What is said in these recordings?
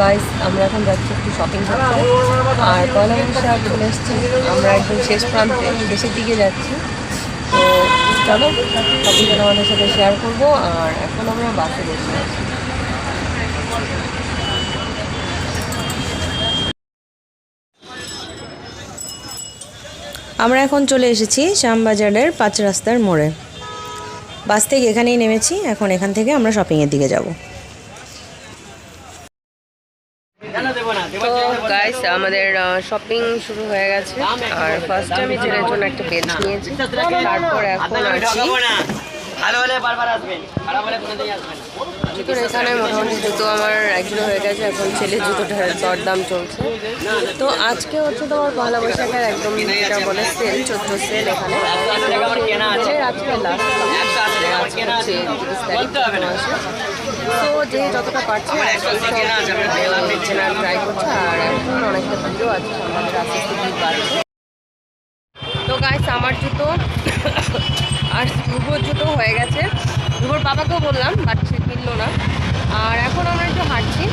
Guys আমরা এখন যাচ্ছি একটু শপিং করতে। আর পয়লা বৈশাখ চলে এসছি। আমরা একদম শেষ প্রান্তে, দেশের দিকে যাচ্ছি। তো চলো শপিংটা আমাদের সাথে শেয়ার করব, আর এখন আমরা বাসে বসে আছি। আমরা এখন চলে এসেছি শ্যামবাজারের পাঁচ রাস্তার মোড়ে। বাস থেকে এখানেই নেমেছি, এখন এখান থেকে আমরা শপিংয়ের দিকে যাব তো গাইস আমাদের শপিং শুরু হয়ে গেছে। আর ফার্স্টে আমি ছেলের জন্য একটা বেল্ট নিয়েছি। তারপর এখন আছি। জুতোর এখানে মোটামুটি জুতো আমার একজন হয়ে গেছে, এখন ছেলের জুতোটার দরদাম চলছে। তো আজকে হচ্ছে তোমার পয়লা বৈশাখের একদম যেটা বলে সেল চোদ্দ সেল এখানে। আজকে লাস্ট তো যে যতটা পারছে ট্রাই করছে আর এখন অনেকটা ভিড়ও আছে আমাদের আস্তে আস্তে বাড়ছে। তো গাইস আমার জুতো আর ধ্রুবর জুতো হয়ে গেছে। ধ্রুবর বাবাকেও বললাম বাট সে কিনলো না। আর এখন আমরা একটু হাঁটছি।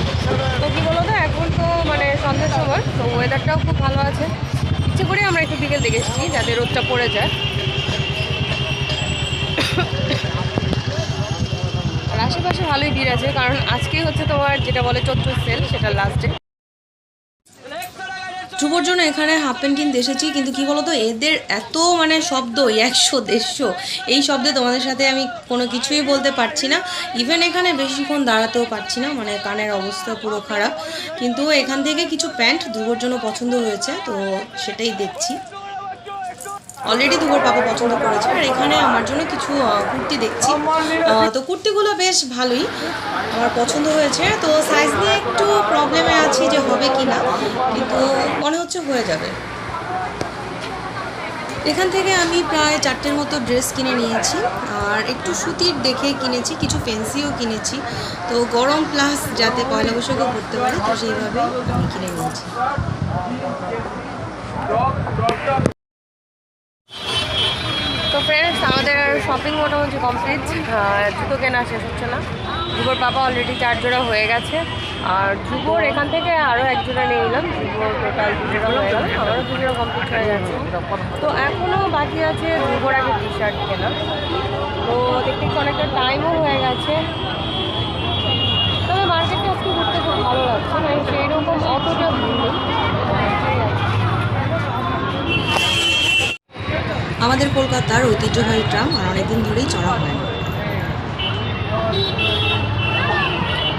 তো কি বলো তো এখন তো মানে সন্ধ্যের সময় তো ওয়েদারটাও খুব ভালো আছে। ইচ্ছে করে আমরা একটু বিকেল দিকে এসেছি যাতে রোদটা পড়ে যায়। আশেপাশে ভালোই ভিড় আছে, কারণ আজকেই হচ্ছে তোমার যেটা বলে চৈত্র সেল, সেটা লাস্টে ধ্রুবর জন্য এখানে হাফ প্যান্ট কিনতে এসেছি, কিন্তু কি বলতো, এদের এত মানে শব্দ একশো, দেড়শো, এই শব্দে তোমাদের সাথে আমি কোনো কিছুই বলতে পারছি না। ইভেন এখানে বেশিক্ষণ দাঁড়াতেও পারছি না মানে কানের অবস্থা পুরো খারাপ। কিন্তু এখান থেকে কিছু প্যান্ট ধ্রুবর জন্য পছন্দ হয়েছে, তো সেটাই দেখছি। অলরেডি দুপুর পাপা পছন্দ করেছে। আর এখানে আমার জন্য কিছু কুর্তি দেখছি। তো কুর্তিগুলো বেশ ভালোই আমার পছন্দ হয়েছে। তো সাইজ নিয়ে একটু প্রবলেমে আছি যে হবে কি না। কিন্তু মনে হচ্ছে হয়ে যাবে। এখান থেকে আমি প্রায় চারটের মতো ড্রেস কিনে নিয়েছি। আর একটু সুতির দেখে কিনেছি, কিছু ফেন্সিও কিনেছি। তো গরম প্লাস যাতে পয়লা বৈশাখও পড়তে পারে, তো সেইভাবে আমি কিনে নিয়েছি তো ফ্রেন্ডস আমাদের শপিং মোটামুটি কমপ্লিট জুতো কেনা শেষ হচ্ছে না। ধ্রুবর পাপা অলরেডি চার জোড়া হয়ে গেছে। আর ধ্রুবর এখান থেকে আরও এক জোড়া নিয়ে নিলাম। ধ্রুবর টোটাল দু জোড়া হয়ে গেল। আমারও দু জোড়া কমপ্লিট হয়ে গেছে। তো এখনও বাকি আছে ধ্রুবর আগে টি শার্ট কেনা। তো দেখতে দেখতে অনেকটা টাইমও হয়ে গেছে। তবে মার্কেটটা আজকে ঘুরতে খুব ভালো লাগছে। মানে সেই রকম অতটা আমাদের কলকাতার ঐতিহ্যবাহী ট্রাম আর অনেকদিন ধরেই চড়া হয়।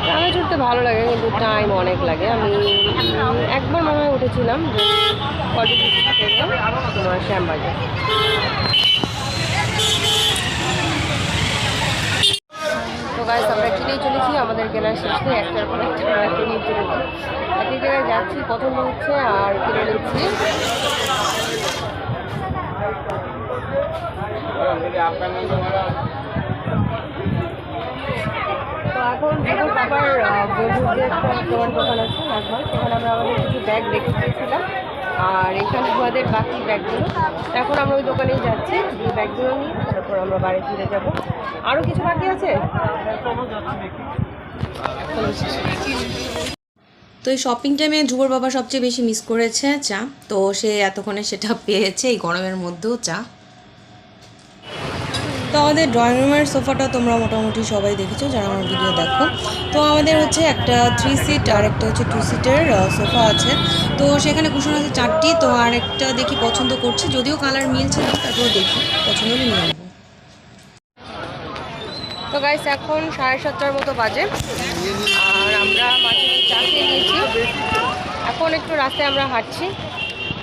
ট্রামে চড়তে ভালো লাগে, কিন্তু টাইম অনেক লাগে। আমি একবার মনে হয় উঠেছিলাম শ্যামবাজার। আমরা কিনেই চলেছি, আমাদের কেনার শেষে একটার পর একটা আমরা চলেছি এক জায়গায় যাচ্ছি, পছন্দ হচ্ছে আর কিনে নিচ্ছি। এখন যখন বাবার বন্ধুর যে একটা তোমার দোকান আছে কিছু ব্যাগ রেখে আর এখানে আমাদের বাকি ব্যাগগুলো এখন আমরা ওই দোকানেই যাচ্ছি এই ব্যাগগুলো নিয়ে, তারপর আমরা বাড়ি ফিরে যাব। আরও কিছু বাকি আছে? তো এই শপিং টাইমে ধ্রুবর বাবা সবচেয়ে বেশি মিস করেছে চা। তো সে এতক্ষণে সেটা পেয়েছে, এই গরমের মধ্যেও চা। তো আমাদের ড্রয়িং রুমের সোফাটা তোমরা মোটামুটি সবাই দেখেছ, যারা আমার ভিডিও দেখো। তো আমাদের হচ্ছে একটা থ্রি সিট আর একটা হচ্ছে টু সিটের সোফা আছে। তো সেখানে কুশন আছে চারটি, তো আর একটা দেখি পছন্দ করছি। যদিও কালার মিলছে না, তারপরেও দেখি, পছন্দ হলে নিয়ে নেব তো গাইস এখন সাড়ে সাতটার মতো বাজে। আর আমরা মাঝে চা খেয়ে নিয়েছি। এখন একটু রাস্তায় আমরা হাঁটছি।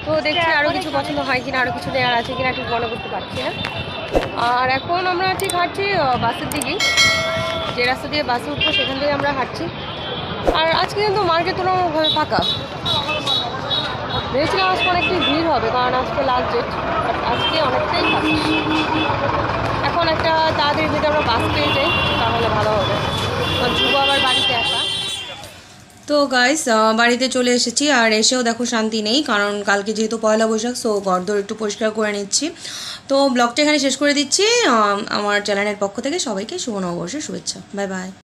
তো দেখছি আরও কিছু পছন্দ হয় কিনা আরও কিছু নেওয়ার আছে কিনা ঠিক মনে করতে পারছি না আর এখন আমরা ঠিক হাঁটছি বাসের দিকেই। যে রাস্তা দিয়ে বাসে উঠবো সেখান থেকে আমরা হাঁটছি। আর আজকে কিন্তু মার্কেট তুলনামূলকভাবে ফাঁকা। ভেবেছিলাম আজকে অনেকটাই ভিড় হবে, কারণ আজকে লাস্ট ডেট বাট আজকে অনেকটাই এখন একটা তাড়াতাড়ি যদি আমরা বাস পেয়ে তাহলে ভালো হবে কারণ ধ্রুব আবার বাড়িতে আসা তো গাইস বাড়িতে চলে এসেছি আর এসেও দেখো শান্তি নেই, কারণ কালকে যেহেতু পয়লা বৈশাখ সো গরদর একটু পরিষ্কার করে নিচ্ছি। তো ব্লগটা এখানে শেষ করে দিচ্ছি আমার চ্যানেলের পক্ষ থেকে সবাইকে শুভ নববর্ষের শুভেচ্ছা। Bye bye